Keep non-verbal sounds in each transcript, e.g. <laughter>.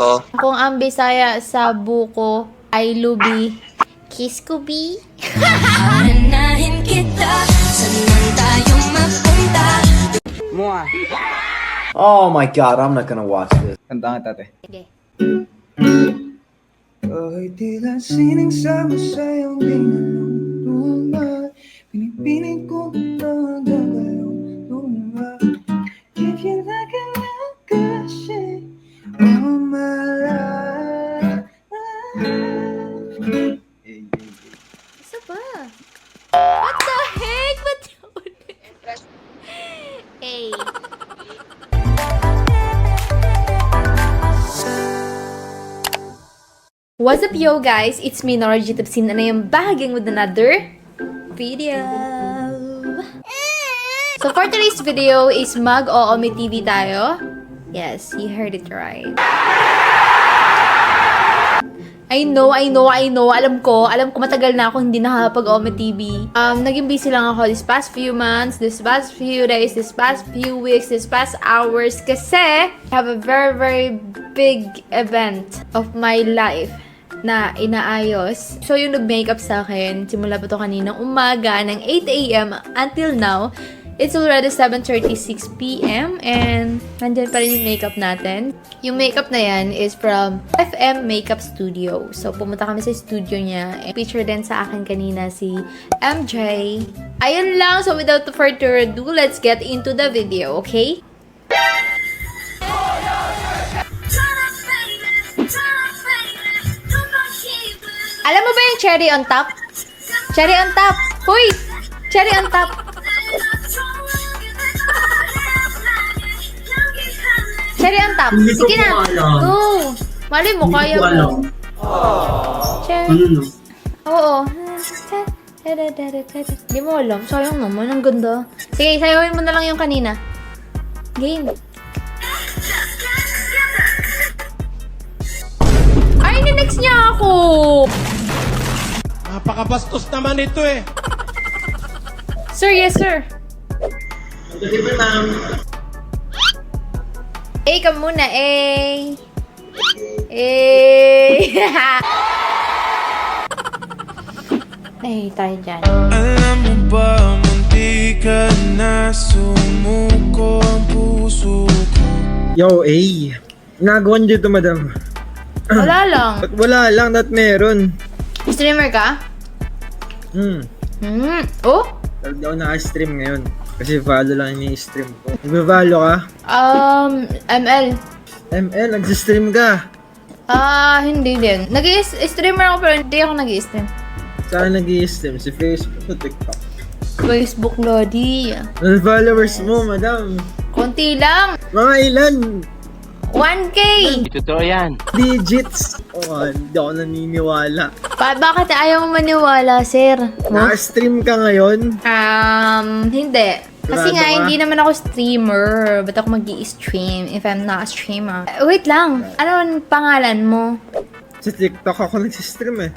Oh. Kung ang Bisaya sa buko ay lubi, kiss ko bi. Anahin kita, saan tayo mapunta Mua. Oh my god, I'm not gonna watch this. Kanta nga tate. Sige. Kahit tila sining sama sa'yo Di naluluma Pinipinig ko ang gagalaw Luma If you What the heck? Hey. What's up yo guys? It's me Nora G. Tapsin na yung bahaging with another video. So for today's video is mag-OOMI TV tayo. Yes, you heard it right. I know, I know, I know. Alam ko, alam ko matagal na ako hindi nakakapag-OME TV. Um, naging busy lang ako this past few months, this past few days, this past few weeks, this past hours. Kasi, I have a very, very big event of my life na inaayos. So, yung nag-makeup sa akin, simula pa to kaninang umaga ng 8 a.m. until now, It's already 7.36 p.m. and nandyan pa rin yung makeup natin. Yung makeup na yan is from FM Makeup Studio. So, pumunta kami sa studio niya. And feature din sa akin kanina si MJ. Ayun lang. So, without further ado, let's get into the video, okay? Alam mo ba yung cherry on top? Cherry on top! Hoy! Cherry on top! Cherry on top. Hindi ko Sige na. alam. Go. Mali mo, Hindi kaya ko alam. mo. Cherry. Ano no? Oo. Hindi mo alam. Sayang naman. Ang ganda. Sige, sayawin mo na lang yung kanina. Game. Ay, ninext niya ako. Napakabastos naman ito eh. Sir, yes, sir. Good evening, ma'am. Eh, ka muna, eh. Eh. eh, tayo dyan. Alam mo ba, munti ka na sumuko ang puso ko. Yo, A. Nagawa niyo dito, madam. <clears throat> Wala lang. Ba't wala lang, that meron? Streamer ka? Hmm. Hmm. Oh? Hindi ako naka-stream ngayon. Kasi Valo lang ini-stream ko. Nagbe-Valo ka? Um, ML. ML, nag-stream ka. Ah, hindi din. Nag-streamer ako pero hindi ako nag-stream. Saan nag stream Si Facebook o TikTok? Facebook, Lodi. Ano followers mo, madam? Konti lang. Mga ilan? 1K! Digits? Oh, hindi ako naniniwala. Pa bakit ayaw mo maniwala, sir? Mo? Naka-stream ka ngayon? Um, hindi. Kasi Sigurado nga, ka? hindi naman ako streamer. Ba't ako mag stream if I'm not a streamer? Eh, Wait lang. Ano ang pangalan mo? Sa TikTok ako nag-stream eh.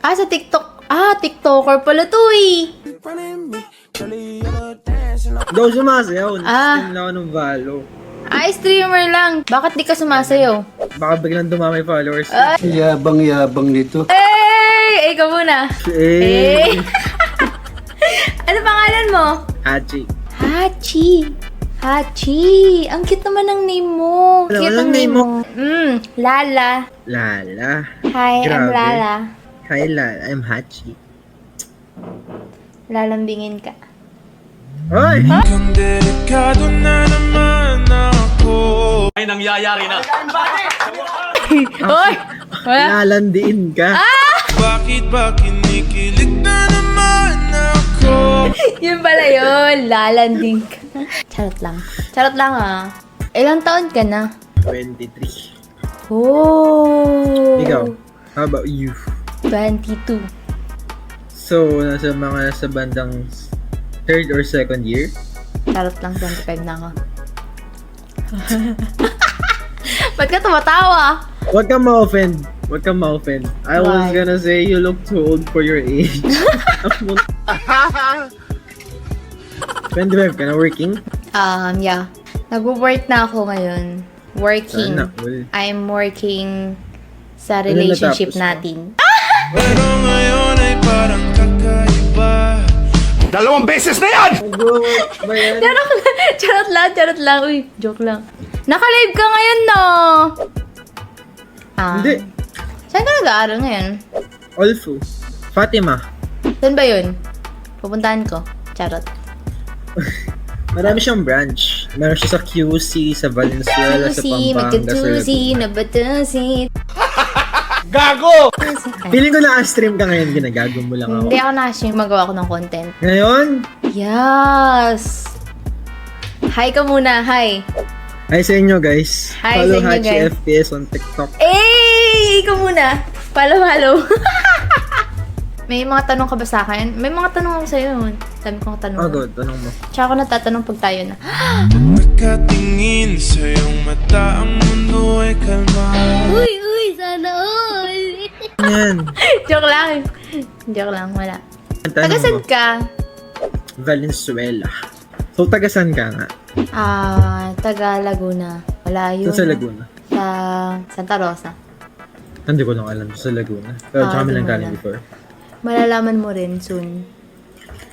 Ah, sa TikTok. Ah, TikToker pala to eh. Ako sumasayaw. Nag-stream lang ako ng Valo. Ah, streamer lang. Bakit di ka sumasayaw? Baka biglang dumami followers. Ah. Yabang-yabang nito. Eh, ikaw muna. Eh. Eh. <laughs> ano pangalan mo? Hachi. Hachi. Hachi. Ang cute naman ng name mo. Ano, Cute anong ang name name mo. Mm, Lala. Lala. Hi, I'm Grabe. Lala. Hi, Lala. I'm Hachi. Lalambingin ka. Hoy! Kung delikado na naman ako. Hoy! <laughs> Wala. Lalandiin ka. Bakit ba kinikilig na naman ako? <laughs> Yun pala yun. Lalanding ka. Charot lang. Charot lang ah. Ilang taon ka na? 23. Oh. Ikaw, how about you? 22. So, nasa mga nasa bandang third or second year? Charot lang, 25 na ako. <laughs> Ba't ka tumatawa? Huwag kang ma-offend. Huwag kang ma-offend. I was Why? gonna say you look too old for your age. <laughs> 25 ka na working? Um, yeah. Nag-work na ako ngayon. working. Sana all. I'm working sa Ano relationship natapos mo? natin. Pero ngayon ay parang Dalawang beses na yan! Charot lang, charot lang, charot lang. Uy, joke lang. Naka-live ka ngayon, no? Ah. Hindi. Saan ka nag-aaral ngayon? Olfu. Fatima. Saan ba yun? Pupuntahan ko. Charot. <laughs> Marami siyang branch. Meron siya sa QC, sa Valenzuela, sa Tusi, Pampanga, sa magkatusi, nabatusi. Gago! Feeling ko na-stream ka ngayon, ginagago mo lang ako. Hindi ako na-share magawa ko ng content. Ngayon, Yes! Hi ka muna, hi. hi sa inyo guys. Hi Follow sa inyo, Hachi guys. FPS on TikTok. Eh, ikaw muna. Follow, follow. <laughs> May mga tanong ka ba sa akin? May mga tanong ako sa'yo. Sabi ko tanong. Oh, good. Tanong mo. Tsaka ako natatanong pag tayo na. <gasps> Pagkatingin sa iyong mata Ang mundo ay kalma Uy, uy, sana all. <laughs> Yan. Joke lang. Joke lang, wala. Tagasan ka? Valenzuela. So, tagasan ka nga? Ah, taga Laguna. Wala yun. Doon sa Laguna. Sa Santa Rosa. Hindi ko lang alam sa Laguna. Pero Ah, kami lang galing before. Malalaman mo rin soon.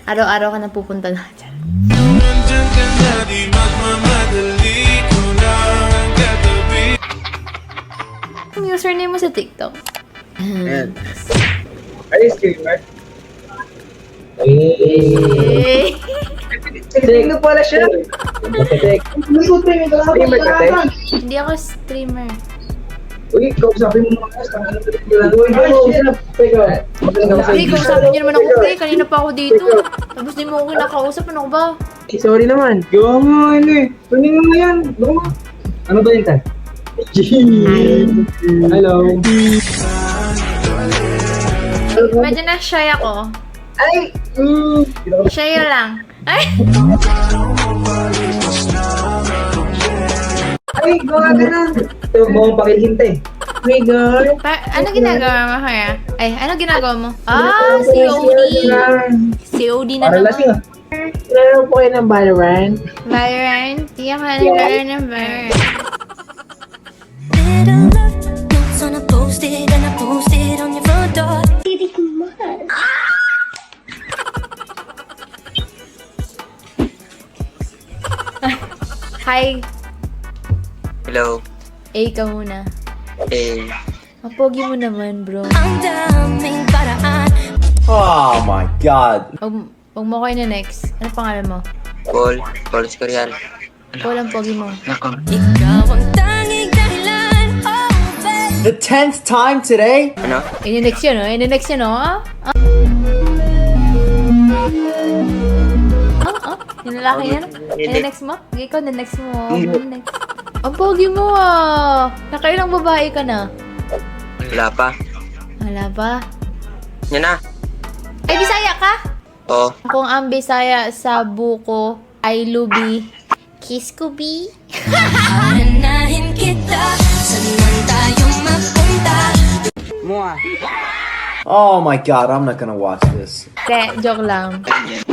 Araw-araw ka na pupunta na dyan. Nandyan ka na di magmamadali username mo sa TikTok. Ayan. Are you streamer? Eh. Streamer pala siya. Streamer ka, te? Hindi ako streamer. Uy, kausapin mo mga Ano Uy, kausap. Teka. Pre, kausapin niyo naman ako, pre. Kanina pa ako dito. Tapos di mo ako kinakausap. Ano ko ba? Eh, sorry naman. Gawa mo ano eh. Tunin mo yan. Ano ba yun, Tan? Hello. Medyo na shy ako. Ay! Mm. Shy lang. Ay! Ay, gawa ka na. Ito, buong pakilhintay. My God. Pa- ano ginagawa mo, Haya? Ay, ano ginagawa mo? Ah, COD. COD na Para lasing naman. ah. Laro po kayo ng Valorant. Valorant. Di ako nagkaroon ng Valorant. <laughs> Hi. Hello. Eh, ka muna. Eh, Mapogi mo naman, bro. Ang daming paraan. Oh my god. Huwag huwag mo kayo na next. Ano pangalan mo? Paul. Paul Escorial. Paul ang pogi mo. Nako. Ikaw The tenth time today? Ano? Ini-next yun, oh. Ini-next yun, oh. Ah, ah. ah. Yung lalaki yan? Ini-next mo? Ikaw, na-next mo. Next. Ang pogi mo, ah. Nakailang babae ka na? Wala pa. Wala ba? Yan na. Ay, Bisaya ka? Oo. Kung ang Bisaya sa buko ay lubi, kiss ko, bi. <laughs> Oh my god, I'm not gonna watch this. Te, joke lang.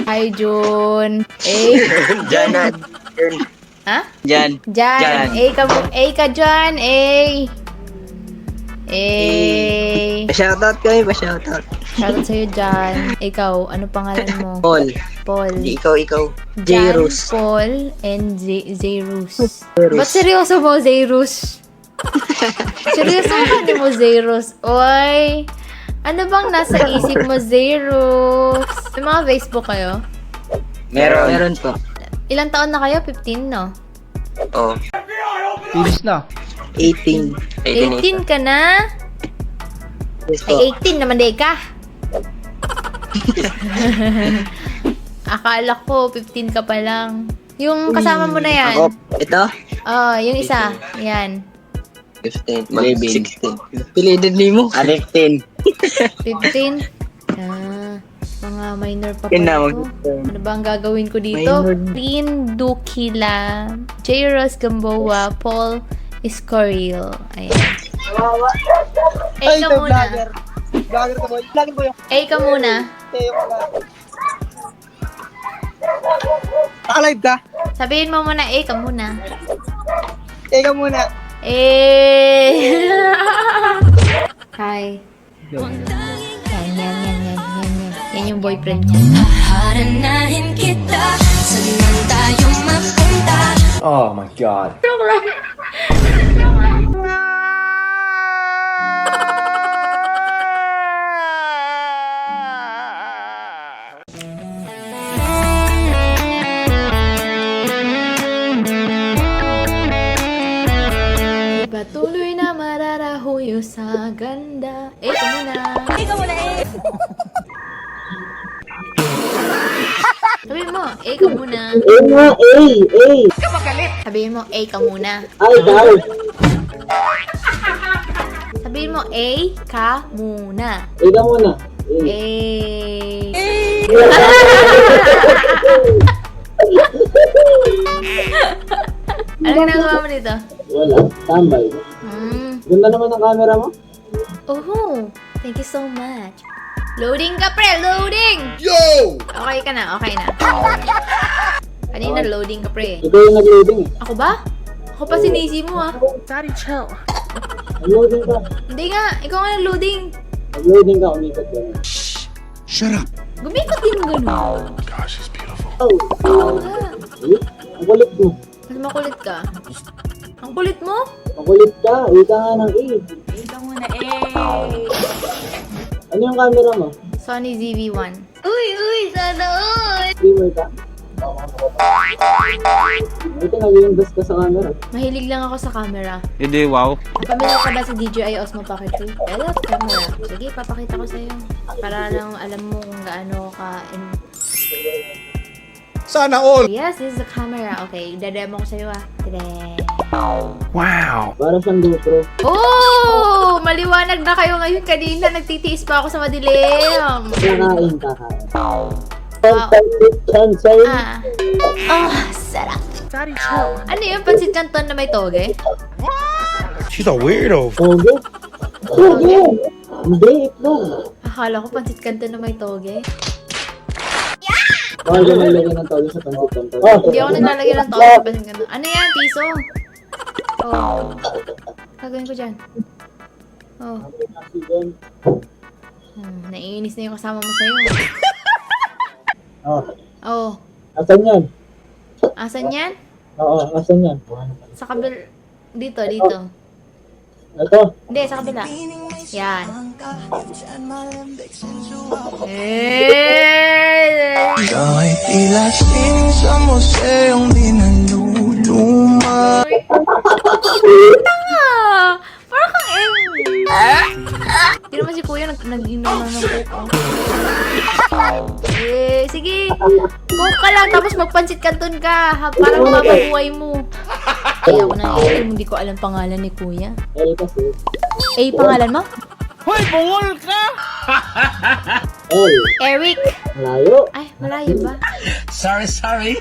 Hi, Jun. Eh, Diyan na. ha? Diyan. Jan. Jan. Eh ka, eh ka, Jan. Eh. Eh. Pa-shoutout kami, pa-shoutout. Shoutout sa'yo, Jan. Ikaw, ano pangalan mo? Paul. Paul. Hindi ikaw, ikaw. Jan, Jairus. Paul, and Z- Zairus. Ba't seryoso mo, Zairus? Seryoso ka di mo, Zairus? Oy! Ano bang nasa isip mo, Zairus? May mga Facebook kayo? Meron. Meron po. Ilang taon na kayo? 15, no? Oo. Finish na. 18. 18. 18 ka na? Yes po. Ay, 18 naman di ka. <laughs> Akala ko, 15 ka pa lang. Yung kasama mo na yan. Ako, ito? Oh, yung isa. Yan. 15. Mag 16. Pilidid ni mo. Ah, 15. 15. <laughs> Ah, mga minor pa Yun na, pala mag- ko. Ano ba ang gagawin ko dito? Minor. Lynn Dukila, J. Ross Gamboa, Paul Escorial. Ayan. Eh, ka muna. Vlogger ka boy. Vlogger ko yung Eh, ka muna. Teo ka. Naka-live ka? Sabihin mo muna, eh, ka muna. Teka muna. Eh. <laughs> Hi. Yan, yan, yan, yan, yan, yan. Yan yung boyfriend niya. Haranahin kita Saan tayo mapunta Oh my god. Di sa ganda? Eh, ito muna. Ikaw muna eh Sabihin mo, eh, ka muna. Eh nga, eh, eh. Sabihin mo, eh, ka muna. Ay, daw. Sabihin mo, eh, ka muna. Eh ka muna. Eh. Eh. <laughs> ano ginagawa mo dito? Wala, tambay. Ganda naman ang camera mo. Oh, thank you so much. Loading ka, pre! Loading! Yo! Okay ka na, okay na. Kanina loading ka, pre. Ikaw yung nag-loading eh. Ako ba? Ako pa sinisi mo, ah. Nag-loading ka. Hindi nga, ikaw nga loading. Nag-loading ka, umikot ka. Gumikot din mo ganun. Oh, Oo nga. eh, ang kulit mo. Mas makulit ka. Ang kulit mo? Ang kulit ka. Ika nga ng eh. Ikaw muna, eh. Ano yung camera mo? Sony ZV-1. Uy, uy, sana all Streamer ka? Ito, nag-invest ka sa camera. Mahilig lang ako sa camera. Hindi, wow. Pamilya ka ba sa DJI Osmo Pocket 3? I love camera. Sige, papakita ko sa'yo. Para lang alam mo kung gaano ka... In... Sana all. Yes, this is the camera. Okay, dademo ko sa'yo ah. Tada! Wow. Para siyang GoPro. Oh! Maliwanag na kayo ngayon. Kanina, nagtitiis pa ako sa madilim. Kakain, kakain. Wow. Chancel. Ah. Ah, sarap. Ano yun? Pansit canton na may toge? She's a weirdo. Toge? Toge! Hindi, itlog. Akala ko pansit canton na may toge. Bawal ka naglagay ng toge sa pansit canton. Oh, Hindi ako naglalagay ng toge sa pansit canton. Ano yan? Piso? Oh. Gagawin ko dyan. Oh. Hmm, naiinis na yung kasama mo sa'yo. Oh, Oh. asan yan? Asan yan? Oo, asan yan? Sa kabil... Dito, dito. Ito. Hindi, sa kabila. Yan. Eh! Kahit tila sining sa museong di naluluma Ah! Parang kang Emmy. Hindi naman si Kuya nag nag-inom na ng coke. oh. Eh, sige. Coke ka lang, tapos magpansit kanton ka. Ha, parang mababuhay mo. Ay, ako na hindi ko alam pangalan ni Kuya. L kasi. Eh, pangalan mo? Hoy, bungol ka! L. Eric. Malayo. Ay, malayo ba? Sorry, sorry.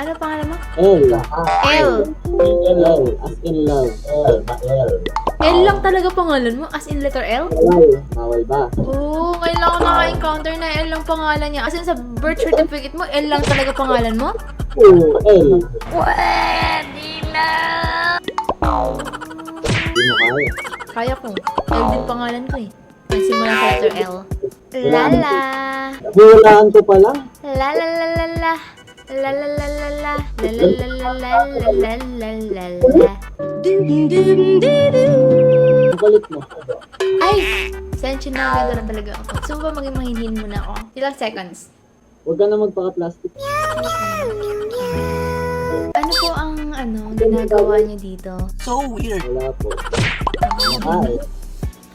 Ano pangalan mo? L. L. L. As in love. L. Ba L. L lang talaga pangalan mo? As in letter L? Bawal. Bawal ba? Oo, oh, ngayon lang ako naka-encounter na L lang pangalan niya. As in sa birth certificate mo, L lang talaga pangalan mo? Oo, L. Pwede na! Hindi mo kaya. Kaya ko. L din pangalan ko eh. Nagsimula sa letter L. Lala. Hulaan ko pa lang. La la la la la. La la la la la. La la la la la la la la la la. Ang kulit mo. Ay! Sensya na agad na talaga ako. Mo ba maging mahinhin muna ako? Ilang seconds? Huwag ka na magpaka-plastic. Ano po ang ano ginagawa niyo dito? Wala po. Nakain.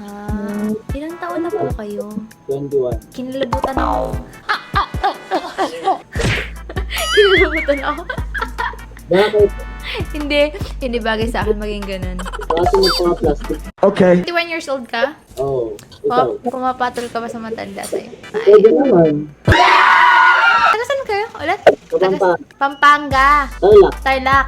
Ah, ilang taon na po kayo? 21. Kinalabutan ako. Kinalabutan ako. Bakit? hindi, hindi bagay sa akin maging ganun. Bakit magpaka-plastic? Okay. 21 years old ka? Oo. Oh, ikaw. Pum- pumapatol ka ba sa matanda sa'yo? Pwede naman. Taga saan kayo? Ulit? Kapampa. Pampanga. Tarlac. Tarlac.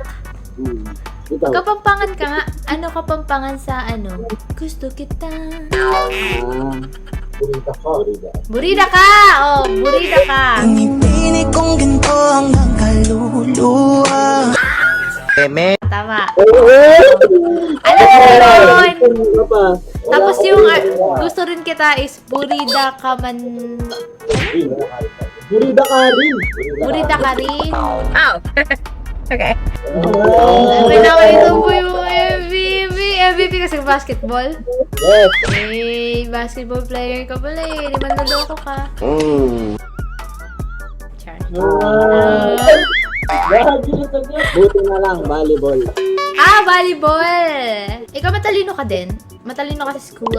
Hmm. Ikaw. Kapampangan ka nga. Ano kapampangan sa ano? Gusto kita. Ah. Burita ka. Burita. Burida ka! Oh, burida ka. Pinipinig kong ginto hanggang kaluluwa Tama. Alam mo yun! Tapos yung ah, gusto rin kita is Burida ka man... Burida ka rin. Burida ka rin. Oh. <laughs> okay. Sabi na ito po yung MVP. MVP kasi basketball. Yes. Eh, basketball player ka pala eh. Di man naloko ka. Char. Buti na lang, volleyball. Ah, volleyball! Ikaw matalino ka din? Matalino ka sa school?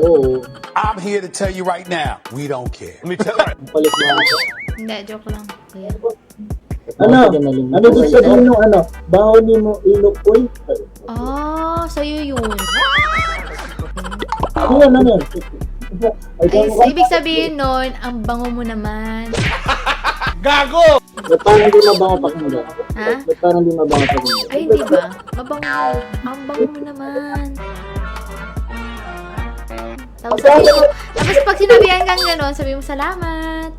Oo. I'm here to tell you right now, we don't care. Let me tell you. Palit mo ako. Hindi, joke lang. Kuya. Ano? Ano din sabihin nung ano? Bahoni mo ilok uy. Ah, sa'yo yun. Ano yan, ano yan? Ay, so, ibig sabihin nun, ang bango mo naman. Gago! Ba't parang di mabango pakinggan? Ha? Ba't parang di mabango pakinggan? Ay, hindi ba? Mabango. Ang bango mo naman. Tapos sabi mo, tapos pag sinabihan kang gano'n, sabi mo salamat.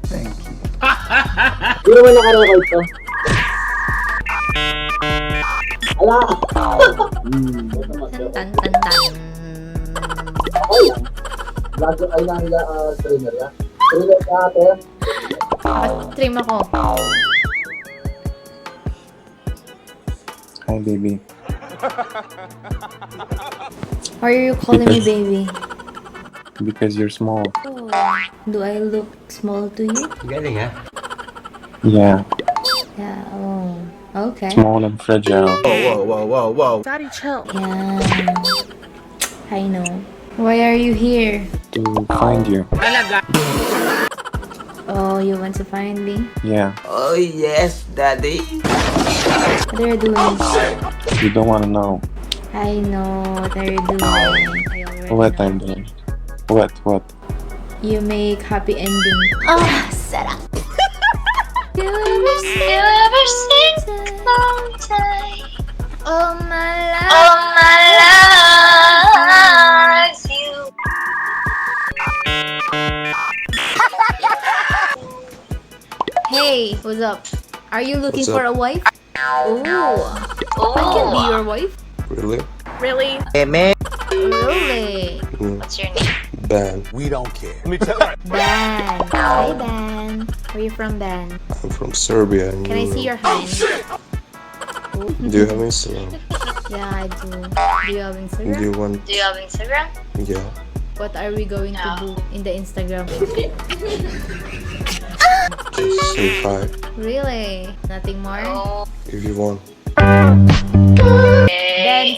Di naman nakarecord to. Ala! Hmm. Tan tan tan lang. Lagi ay lang nila uh, trainer ya. Trainer ka ate. Stream ako. Hi, baby. Why are you calling me baby? Because you're small. Oh, do I look small to you? Yeah, Yeah, oh. Okay. small and fragile. Whoa, whoa, whoa, whoa. whoa. Daddy, chill. Yeah. I know. Why are you here? To find you. Oh, you want to find me? Yeah, Oh, yes, daddy. What are you doing? you don't want to know. I know what are you doing. I already What know. I'm doing. What, what? You make happy ending. Ah, sarap. you ever sing, you ever sing sometime. Oh my love. Oh my love. You. hey, what's up? Are you looking What's for a wife? Oh, I can be your wife. Really? Really? Eme. Really? What's your name? Ben. We don't care. Let me tell you. Ben. Hi, Ben. Where you from, Ben? I'm from Serbia. And Can I see your hand? Do you have Instagram? Yeah, I do. Do you have Instagram? Do you want? Do you have Instagram? Yeah. What are we going to do in the Instagram? Just say hi Really? Nothing more? Oh. if you want. Then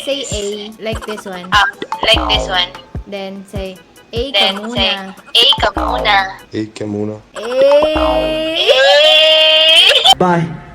say A, like this one. Ah, like this one. Then say A ka Then say, muna. A ka muna. Hey, Kamuna. A. Eh. Bye.